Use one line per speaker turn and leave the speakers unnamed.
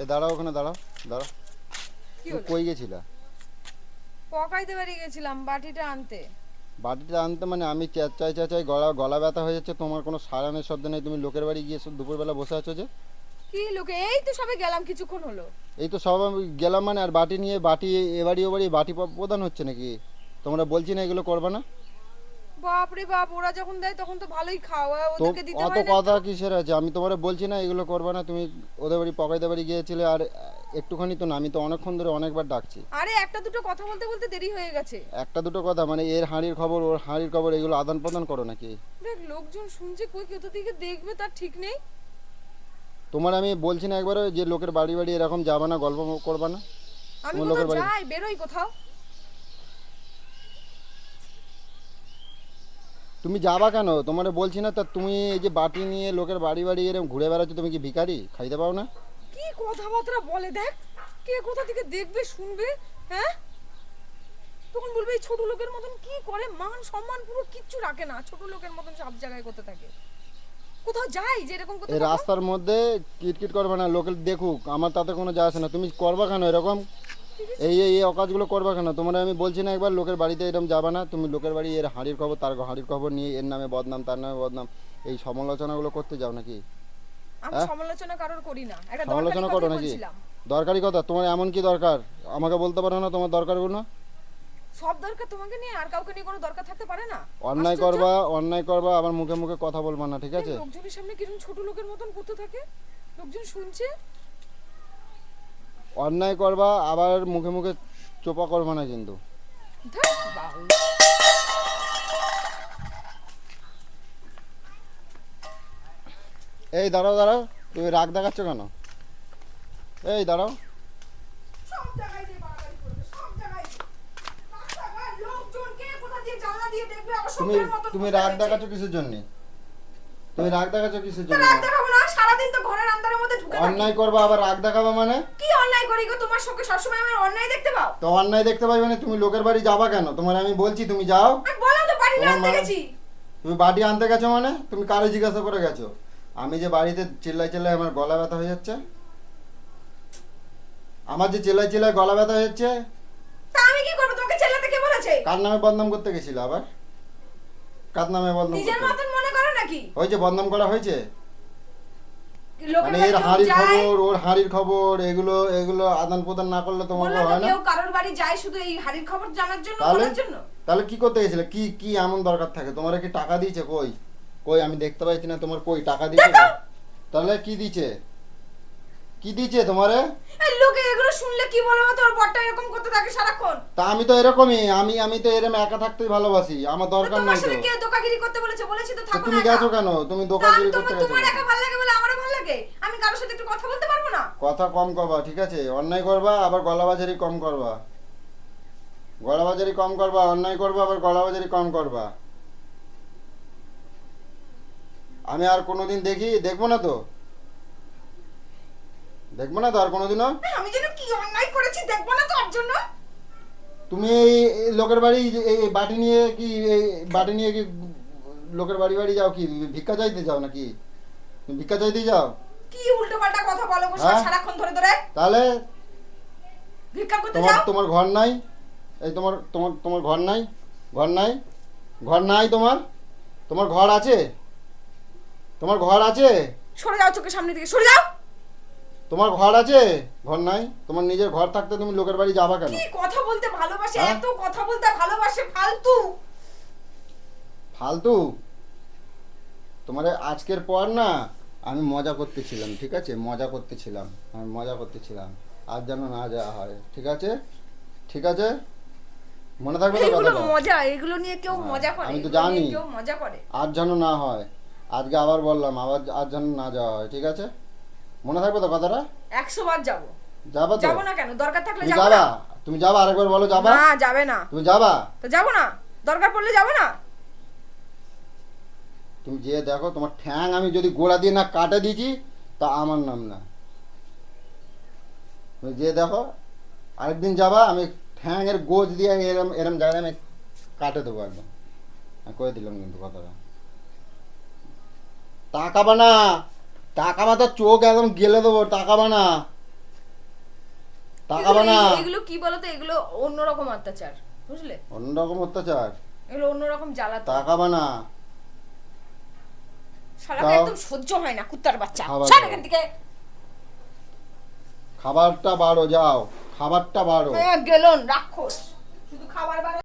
এ দাঁড়াও ওখানে দাঁড়াও দাঁড়াও। কই গেছিলা?
পকাইতে বাড়ি গেছিলাম বাটিটা আনতে।
বাটিটা আনতে মানে আমি চেঁচাই চেঁচাই গলা গলা ব্যথা হয়ে যাচ্ছে তোমার কোনো সারানের শব্দ নেই তুমি লোকের বাড়ি গিয়ে দুপুরবেলা বসে আছো যে?
কি লোকে? এই তো সবে গেলাম কিছুক্ষণ হলো।
এই তো সব গেলাম মানে আর বাটি নিয়ে বাটি এবাড়ি ওবাড়ি বাটি প্রদান হচ্ছে নাকি? তোমরা বলছি না এগুলো করবে না?
বাপ রে বাপ ওরা যখন দেয় তখন তো ভালোই খাওয়া ওদেরকে দিতে
অত
হয় না।
কথা কিসের আছে? আমি তোমার বলছি না এগুলো করবে না তুমি ওদের বাড়ি পকাইতে বাড়ি গিয়েছিলে আর একটুখানি তো না আমি তো অনেকক্ষণ ধরে অনেকবার ডাকছি।
আরে একটা দুটো কথা বলতে বলতে দেরি হয়ে গেছে।
একটা দুটো কথা মানে এর হাঁড়ির খবর ওর হাঁড়ির খবর এগুলো আদান প্রদান করো নাকি?
দেখ লোকজন শুনছে কই কোথা থেকে দেখবে তার ঠিক নেই।
তোমার আমি বলছি না একবারও যে লোকের বাড়ি বাড়ি এরকম যাবে না গল্প করবে না?
আমি কোথাও
লোকের বাড়ি-
যাই বেরোই কোথাও।
তুমি যাবা কেন? তোমার বলছি না তা তুমি এই যে বাটি নিয়ে লোকের বাড়ি বাড়ি এরকম ঘুরে বেড়াচ্ছ তুমি কি ভিখারি? খাইতে পাও না?
কি কথাবার্তা বলে দেখ? কে কোথা থেকে দেখবে শুনবে হ্যাঁ? তখন বলবে এই ছোট লোকের মতন কি করে? মান সম্মান পুরো কিচ্ছু রাখে না। ছোট লোকের মতন সব জায়গায় করতে থাকে। কোথাও যাই যে এরকম
রাস্তার মধ্যে কিটকিট করবে না লোকে দেখুক। আমার তাতে কোনো যায় আসে না। তুমি করবা কেন এরকম? এই এই এই অকাজগুলো করবা কেন? তোমার আমি বলছি না একবার লোকের বাড়িতে এরকম যাবে না। তুমি লোকের বাড়ি এর হাঁড়ির খবর তার হাঁড়ির খবর নিয়ে এর নামে বদনাম তার নামে বদনাম এই সমালোচনাগুলো করতে যাও নাকি? হ্যাঁ?
সমালোচনা কারোর করি না।
সমালোচনা করো নাকি? দরকারি কথা? তোমার এমন কি দরকার? আমাকে বলতে পারো না তোমার দরকারগুলো?
সব দরকার তোমাকে নিয়ে আর কাউকে নিয়ে কোনো দরকার থাকতে পারে না।
অন্যায় করবা অন্যায় করবা আবার মুখে মুখে কথা বলবা না ঠিক আছে?
লোকজনের সামনে কীরকম ছোট লোকের মতন করতে থাকে? লোকজন শুনছে
অন্যায় করবা আবার মুখে মুখে চোপা করবা না কিন্তু। এই দাঁড়াও দাঁড়াও তুমি রাগ দেখাচ্ছ কেন? এই দাঁড়াও। তুমি তুমি রাগ দেখাচ্ছ কিসের জন্য? তুমি রাগ দেখাচ্ছ কিসের জন্য?
সারাদিন তো ঘরের আন্ধারের মধ্যে ঢুকে থাকি।
অন্যায় করবা আবার রাগ দেখাবা মানে?
কি অন্যায় করি গো? তোমার সঙ্গে সবসময় আমার অন্যায় দেখতে পাও?
তো অন্যায় দেখতে পাই মানে তুমি লোকের বাড়ি যাবা কেন? তোমার আমি বলছি তুমি যাও।
আমি বললাম তো
তোমার
আনতে গেছি।
তুমি বাড়ি আনতে গেছো মানে? তুমি কারে জিজ্ঞাসা করে গেছো? আমি যে বাড়িতে চিল্লাই চিল্লাই আমার গলা ব্যথা হয়ে যাচ্ছে? আমার যে চিল্লাই চিল্লাই গলা ব্যথা হয়ে যাচ্ছে?
তা আমি কি করব? তোমাকে ছেলেতে কে বলেছে?
কার নামে বদনাম করতে গেছিল আবার? কার নামে বদনাম
নিজের মতন মনে করো নাকি?
হয়েছে বদনাম করা হয়েছে? মানে এর হাঁড়ির খবর ওর হাঁড়ির খবর এগুলো এগুলো আদান প্রদান না করলে তোমার হয় না?
কেউ কারোর বাড়ি যায় শুধু এই হাড়ির খবর জানার জন্য
তাহলে
বলার জন্য?
তাহলে কি করতে গেছিলে কি কি এমন দরকার থাকে? তোমার কি টাকা দিয়েছে? কই? কই আমি দেখতে পাইছি না তোমার কই টাকা দিয়েছে তাহলে কি দিয়েছে? কি দিয়েছে তোমারে?
এই লোকে এগুলো শুনলে কি বলব তোর বরটা এরকম করতে থাকে সারাক্ষণ।
তা আমি তো এরকমই আমি আমি তো এরকম একা থাকতেই ভালোবাসি আমার দরকার নাই তো।
কে দোকাগিরি করতে বলেছে? বলেছি তো থাকো
তুমি গেছো কেন? তুমি
তা
দোকানগিরি করতে গেছো
তোমার একা ভালো লাগে বলে আমারও ভালো লাগে। আমি কারোর সাথে একটু কথা বলতে পারব না?
কথা কম করবা ঠিক আছে? অন্যায় করবা আবার গলাবাজারি কম করবা। গলাবাজারি কম করবা অন্যায় করবা আবার গলাবাজারি কম করবা। আমি আর কোনোদিন দেখি দেখব না তো? দেখব না তো আর কোনোদিনও?
আমি যেন কি অন্যায় করেছি দেখব না তোর জন্য।
তুমি এই লোকের বাড়ি এই- বাটি নিয়ে কি এই বাটি নিয়ে কি লোকের বাড়ি বাড়ি যাও কি? ভিক্ষা চাইতে যাও নাকি? তুমি ভিক্ষা চাইতে যাও?
কি উল্টো পাল্টা কথা বলো গো
হ্যাঁ?
সারাক্ষণ ধরে ধরে।
তাহলে
ভিক্ষা করতে
তোমার
যাও।
তোমার ঘর নাই? এই তোমার তোমার তোমার ঘর নাই? ঘর নাই? ঘর নাই তোমার? তোমার ঘর আছে? তোমার ঘর আছে?
সরে যাও চোখের সামনে থেকে সরে যাও।
তোমার ঘর আছে? ঘর নাই। তোমার নিজের ঘর থাকতে তুমি লোকের বাড়ি যাবা কেন?
কি কথা বলতে ভালোবাসে?
হ্যাঁ?
এত কথা বলতে ভালোবাসে ফালতু।
ফালতু? তোমার আজকের পর না আমি মজা করতেছিলাম ঠিক আছে? মজা করতেছিলাম আমি মজা করতেছিলাম। আর যেন না যাওয়া হয় ঠিক আছে? ঠিক আছে? মনে থাকবে তো
এগুলো
কথাটা?
মজা এগুলো নিয়ে কেউ
হ্যাঁ,
মজা করে
আমি তো
এগুলো নিয়ে
জানি।
কেউ মজা করে।
আর যেন না হয় আজকে আবার বললাম আবার আর যেন না যাওয়া হয় ঠিক আছে? মনে থাকবে তো কথাটা?
একশো বার যাব।
যাবা তো?
যাব না কেন? দরকার থাকলে যাব
যাবা। তুমি যাবা আরেকবার বলো যাবা।
না যাবে না।
তুমি যাবা?
তো যাব না? দরকার পড়লে যাবে না?
তুমি যে দেখো তোমার ঠ্যাং আমি যদি গোড়া দিয়ে না কাটে দিয়েছি তা আমার নাম না। তুমি যে দেখো আরেকদিন যাবা আমি ঠ্যাংয়ের গোজ দিয়ে এরম এরম জায়গায় আমি কাটে দেবো একদম। করে দিলাম কিন্তু কথাটা। তাকাবা না তাকাবা তো চোখ একদম গেলে দেবো তাকাবা না তাকাবা না
এগুলো- কি বলতো? এগুলো অন্যরকম অত্যাচার বুঝলে?
অন্যরকম অত্যাচার।
এগুলো অন্যরকম জ্বালাতন।
তাকাবা না
শালাকে একদম সহ্য হয় না কুত্তার বাচ্চা।
দাও।
এখান থেকে।
খাবারটা বাড়ো যাও। খাবারটা বাড়ো।
হ্যাঁ গেলন রাক্ষস।